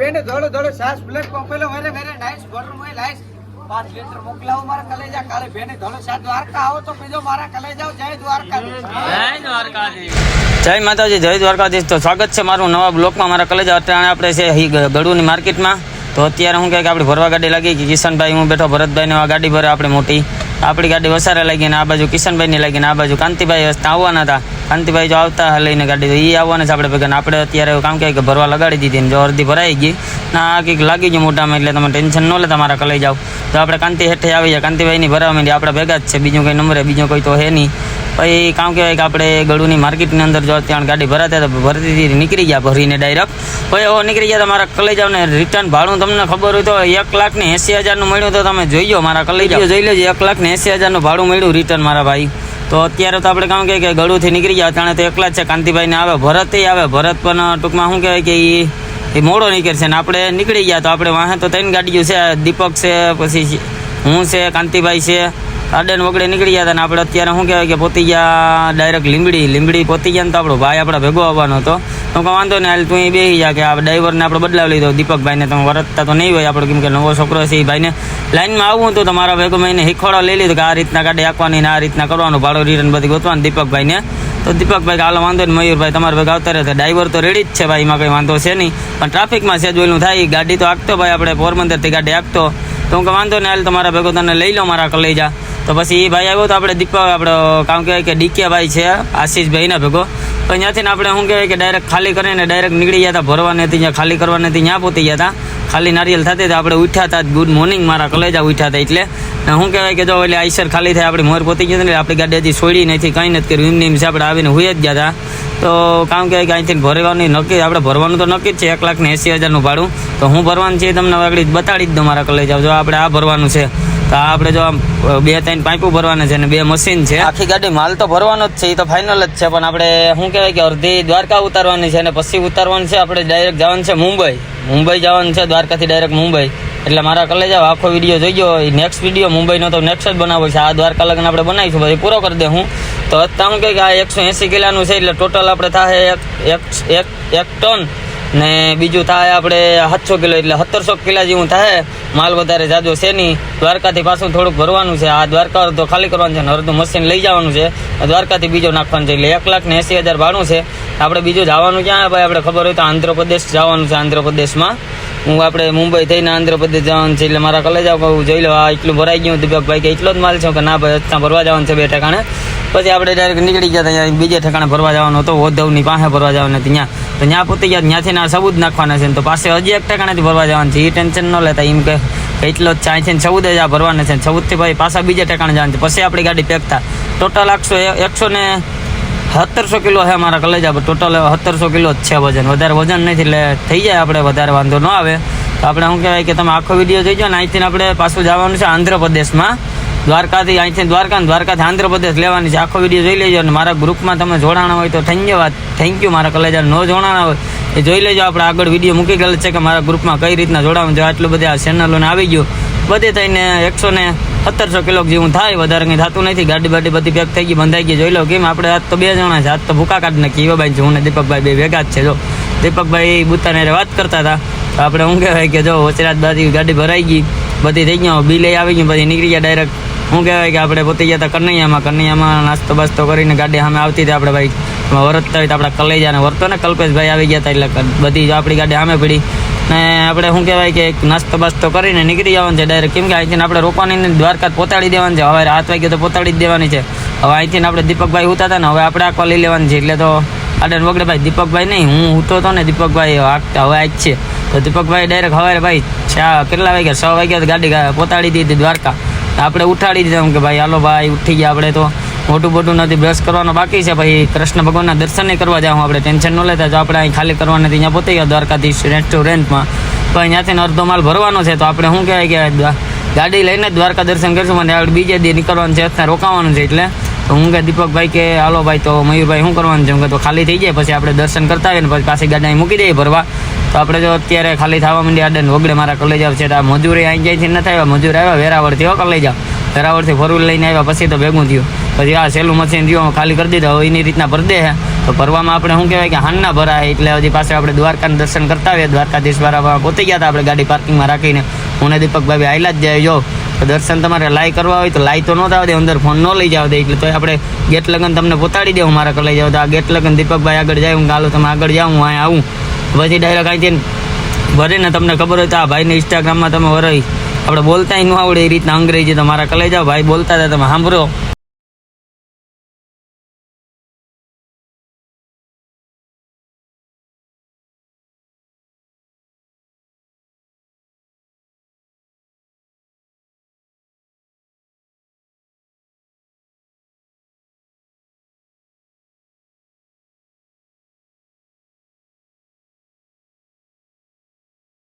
બેને ધોળો ધોળો સાસ પ્લેટ પોપેલો વેરે વેરે નાઈસ બોર્ડર મોય લાઈસ. પાંચ લીટર મોકલાવો મારા કલેજા કાલે. બેને ધોળો સાસ દ્વારકા આવો તો બીજો મારા કલેજા જય દ્વારકા જય માતાજી જય દ્વારકાધીશ. તો સ્વાગત છે મારું નવા બ્લોકમાં. મારા કલેજ અત્યારે આપણે છે ગળુની માર્કેટમાં. તો અત્યારે હું કહે કે આપણે ભરવા ગાડી લાગી. કે કિશનભાઈ હું બેઠો ભરતભાઈને. આ ગાડી ભરે આપણે મોટી. આપણી ગાડી વસારે લાગીને, આ બાજુ કિશનભાઈની લાગીને, આ બાજુ કાંતિભાઈ આવવાના હતા. કાંતિભાઈ જો આવતા લઈને ગાડી, તો એ આવવાના છે આપણે ભેગા. આપણે અત્યારે કામ કહે કે ભરવા લગાડી દીધી ને જો અડધી ભરાઈ ગઈ. ના આ કંઈક લાગી ગયું મોટામાં એટલે તમે ટેન્શન ન લેતા, મારા કલાઈ જાઓ. તો આપણે કાંતિ હેઠે આવી જાય કાંતિભાઈની ભરવા માંડી આપણે ભેગા જ છે. બીજું કંઈ નંબરે, બીજો કોઈ તો હે નહીં. પછી કામ કહેવાય કે આપણે ગળુની માર્કેટની અંદર જો ત્યાં ગાડી ભરાતા હતા ભરતી નીકળી ગયા ભરીને ડાયરેક્ટ પછી એવો નીકળી ગયા તો મારા કલેજ ને રિટર્ન ભાડું. તમને ખબર હોય તો એક લાખ ને એંસી હજારનું મળ્યું તો તમે જોઈ લો મારા કલેજા. જોઈ લેજો, એક લાખ ને એંસી હજારનું ભાડું મળ્યું રિટર્ન મારા ભાઈ. તો અત્યારે તો આપણે કામ કે ગળુથી નીકળી ગયા ત્યાં તો એકલા જ છે. કાંતિભાઈને આવે, ભરત આવે. ભરત પણ ટૂંકમાં શું કહેવાય કે એ મોડો નીકળશે ને આપણે નીકળી ગયા તો આપણે વાહે તો ત્રણ ગાડીઓ છે, દીપક છે, પછી હું છે, કાંતિભાઈ છે. આડન વગડે નીકળી ગયા હતા ને આપણે અત્યારે શું કહેવાય કે પોતી ગયા ડાયરેક્ટ લીંબડી. લીમડી પોતી ગયા ને તો આપણો ભાઈ આપણે ભેગો આવવાનો હતો. તો કહું વાંધો નહીં, હાલ તું એ બેસી જા કે આ ડ્રાઈવરને આપણે બદલાવી લીધો. દીપકભાઈને તમે વરતતા તો નહીં હોય આપણે, કેમ કે નવો છોકરો છે એ ભાઈને. લાઈનમાં હતું તો મારા ભેગો મેં હિખોડો લઈ લીધો કે આ રીતના ગાડી આપવાની ને આ રીતના કરવાનું, ભાડો રિટર્ન બધી ગોતવાનું દીપકભાઈને. તો દીપકભાઈ હાલો, વાંધો નહીં, મયુરભાઈ, તમારે ભેગા આવતા રહેતા ડ્રાઈવર તો રેડી જ છે ભાઈ, એમાં કંઈ વાંધો છે નહીં. પણ ટ્રાફિકમાં છે જોયેલું થાય ગાડી તો આંકતો ભાઈ, આપણે પોરબંદરથી ગાડી આખતો તો હું કે, વાંધો નહીં, હાલ તમારા ભેગો તને લઈ લો, મારા કલેજા. તો પછી એ ભાઈ આવ્યો તો આપણે દીપક, આપણો કામ કહેવાય કે ડીકે ભાઈ છે આશીષભાઈના ભેગો. તો ત્યાંથી આપણે શું કહેવાય કે ડાયરેક્ટ ખાલી કરીને ડાયરેક્ટ નીકળી ગયા હતા ભરવાની હતી, ત્યાં ખાલી કરવાની હતી, ત્યાં પહોંચી ગયા હતા. ખાલી નારિયેલ થતી હતી આપણે ઉઠ્યા હતા, ગુડ મોર્નિંગ મારા કલેજા ઉઠ્યા હતા એટલે. શું કહેવાય કે જો એટલે આઈસર ખાલી થાય, આપણી મોર પહોંચી ગયા ને આપણી ગાડી હજી છોડી નથી, કંઈ નથી કર્યું. એમની એમ છે, આપણે આવીને હોઈ જ ગયા હતા. તો કામ કહેવાય કે અહીંથી ભરવાની નક્કી, આપણે ભરવાનું તો નક્કી જ છે, એક લાખ ને એંસી હજારનું ભાડું. તો હું ભરવાનું છે તમને આગળ બતાડી જ દઉં મારા કલેજ જો આપણે આ ભરવાનું છે. તો આપણે જો આમ બે ત્રણ પાઇપો ભરવાના છે અને બે મશીન છે. આખી ગાડી માલ તો ભરવાનો જ છે એ તો ફાઇનલ જ છે, પણ આપણે શું કહેવાય કે અડધી દ્વારકા ઉતારવાની છે અને પછી ઉતારવાનું છે, આપણે ડાયરેક્ટ જવાનું છે મુંબઈ. મુંબઈ જવાનું છે, દ્વારકાથી ડાયરેક્ટ મુંબઈ. એટલે મારા કલે જાવ આખો વીડિયો જોઈ ગયો નેક્સ્ટ વીડિયો મુંબઈનો તો નેક્સ્ટ જ બનાવો છે. આ દ્વારકા લગ્ન આપણે બનાવીશું, પછી પૂરો કરી દે હું. તો અત્યારે કે આ એકસો એંસી કિલાનું છે, એટલે ટોટલ આપણે થાય એક એક એક ટન ને બીજું થાય આપણે સાતસો કિલો એટલે સત્તરસો કિલા જેવું થાય. માલ વધારે જાજો છે નહીં. દ્વારકાથી પાછું થોડુંક ભરવાનું છે. આ દ્વારકા અડધો ખાલી કરવાનું છે ને અડધું મશીન લઈ જવાનું છે. દ્વારકાથી બીજો નાખવાનું છે એટલે એક લાખ ને એંસી હજાર ભાડું છે. આપણે બીજું જવાનું ક્યાં ભાઈ? આપણે ખબર હોય તો આંધ્રપ્રદેશ જવાનું છે આંધ્રપ્રદેશમાં. હું આપણે મુંબઈ થઈને આંધ્રપ્રદેશ જવાનું છે એટલે મારા કલેજ આવું જોઈ લો, આ એટલું ભરાઈ ગયું દીપકભાઈ કે એટલો જ માલ છે. કે ના ભાઈ અત્યાં ભરવા જવાનું છે બે ઠેકાણે. પછી આપણે ડાયરેક્ટ નીકળી ગયા અહીંયા બીજે ઠેકાણે ભરવા જવાનું હતો. ઓધવની પાસે ભરવા જવાનું ત્યાં. તો ત્યાં પૂતી ગયા ત્યાંથી ના સબૂત નાખવાના છે તો પાસે હજી એક ઠેકાણેથી ભરવા જવાનું છે. એ ટેન્શન ન લેતા એમ કે એટલો જ છે ને ચૌદ આ ભરવાના છે ચૌદથી ભાઈ પાછા બીજા ઠેકાણે જવાનું છે. પછી આપણી ગાડી પેકતા ટોટલ આઠસો એકસો ને સત્તરસો કિલો છે મારા કલેજા ટોટલ સત્તરસો કિલો જ છે વજન. વધારે વજન નથી એટલે થઈ જાય આપણે, વધારે વાંધો ન આવે. આપણે શું કહેવાય કે તમે આખો વીડિયો જોઈજો ને, અહીંથી આપણે પાછું જવાનું છે આંધ્રપ્રદેશમાં. દ્વારકાથી અહીંથી દ્વારકા દ્વારકાથી આંધ્રપ્રદેશ લેવાની છે. આખો વીડિયો જોઈ લેજો અને મારા ગ્રુપમાં તમે જોડાણા હોય તો ધન્યવાદ. થેન્ક યુ મારા કલેજા ન જોડાણા હોય એ જોઈ લેજો. આપણે આગળ વીડિયો મૂકી ગયેલો છે કે મારા ગ્રુપમાં કઈ રીતના જોડાવું છે. આટલું બધા આ ચેનલોને આવી ગયું. બધે થઈને એકસો ને સત્તરસો કિલો જેવું થાય. વધારે કંઈ થતું નથી. ગાડી બાડી બધી પેક થઈ ગઈ, બંધાઈ ગઈ. જોઈ લો કેમ? આપણે આજ તો બે જણા છે. આજ તો ભૂકા કાઢ નાખી ઈવાભાઈ છે. હું ને દીપકભાઈ બે ભેગા જ છે. જો દીપકભાઈ બુતાને વાત કરતા હતા. તો આપણે શું કહેવાય કે જો વચરાત બાજુ ગાડી ભરાઈ ગઈ. બધી થઈ ગઈ. બિલ આવી ગયું પછી નીકળી ગયા ડાયરેક્ટ શું કહેવાય કે આપણે પોતે ગયા હતા કનૈયામાં કનૈયામાં નાસ્તો બાસ્તો કરીને ગાડી સામે આવતી હતી આપણે ભાઈ. એમાં વરતતા હોય તો આપણા કલેજાને વર્તો ને કલ્પેશભાઈ આવી ગયા હતા એટલે બધી આપણી ગાડી સામે પડી. ને આપણે શું કહેવાય કે નાસ્તો બાસ્તો કરીને નીકળી જવાનું છે ડાયરેક્ટ કેમ કે અહીંથી આપણે રોકવાની દ્વારકા પોતાડી દેવાની છે. હવે હાથ વાગ્યો તો પહોંચાડી જ દેવાની છે. હવે અહીંથી આપણે દીપકભાઈ ઉતા હતા ને હવે આપણે આખો લઈ લેવાની છે. એટલે તો આડે વગડે ભાઈ દીપકભાઈ નહીં, હું ઉતો હતો ને દીપકભાઈ હવે આજ છે. તો દીપકભાઈ ડાયરેક્ટ હવે ભાઈ કેટલા વાગ્યા? છ વાગ્યા ગાડી પહોંચાડી દીધી દ્વારકા. આપણે ઉઠાડી દીધા કે ભાઈ, હાલો ભાઈ, ઉઠી ગયા આપણે તો. મોટું મોટું નથી, બ્રશ કરવાનો બાકી છે. ભાઈ કૃષ્ણ ભગવાનના દર્શન નહીં કરવા જાઉં આપણે. ટેન્શન ન લેતા જો આપણે અહીં ખાલી કરવા નથી, અહીંયા પહોંચી ગયા દ્વારકાધીશ રેસ્ટોરન્ટમાં. તો અહીંયાથી અડધો માલ ભરવાનો છે. તો આપણે શું કહેવાય કે ગાડી લઈને દ્વારકા દર્શન કરીશું. મને આપણે બીજે દી નીકળવાનું છે, અત્યારે રોકાવાનું છે એટલે. તો હું કે દીપકભાઈ કે, હાલો ભાઈ, તો મયુરભાઈ શું કરવાનું? છે હું કે તો ખાલી થઈ જાય, પછી આપણે દર્શન કરતા આવીએ ને, પછી પાછી ગાડી અહીં મૂકી દઈએ ભરવા. તો આપણે જો અત્યારે ખાલી થવા માંડી આડે વગડે મારા કલેજ છે, તો આ મજૂરી અહીં જાય છે ન થાય મજૂર આવ્યા વેરાવળથી, હો કલેજ. વેરાવળથી ફોર વ્હીલ લઈને આવ્યા, પછી તો ભેગું થયું. પછી આ સેલું મશીન થયું ખાલી કરી દીધા. હવે એની રીતના ભરદે છે તો ભરવામાં આપણે શું કહેવાય કે હાનના ભરાય એટલે હજી પાસે આપણે દ્વારકાના દર્શન કરતા આવીએ. દ્વારકાધીશ દ્વારા પહોંચી ગયા હતા, આપણે ગાડી પાર્કિંગમાં રાખીને. હું ને દીપકભાઈ આવેલા જ જાય, જો. દર્શન તમારે લાઈ કરવા હોય તો લાઈ તો ન થવા દે અંદર ફોન ન લઈ જવા દે. એટલે તો આપણે ગેટ લગન તમને પોતાડી દેવું, મારા કલાઈ જાવ. તો આ ગેટ લગન દીપકભાઈ આગળ જાય, હું ગાલો તમે આગળ જાઉં, હું આવું. પછી ડાયરેક્ટ અહીંથી ભરીને તમને ખબર હોય તો આ ભાઈને ઇન્સ્ટાગ્રામમાં તમે વરાય આપણે બોલતાય ન આવડે એ રીતના અંગ્રેજી તો મારા કલાઈ જાઓ, ભાઈ બોલતા હતા તમે, સાંભળો.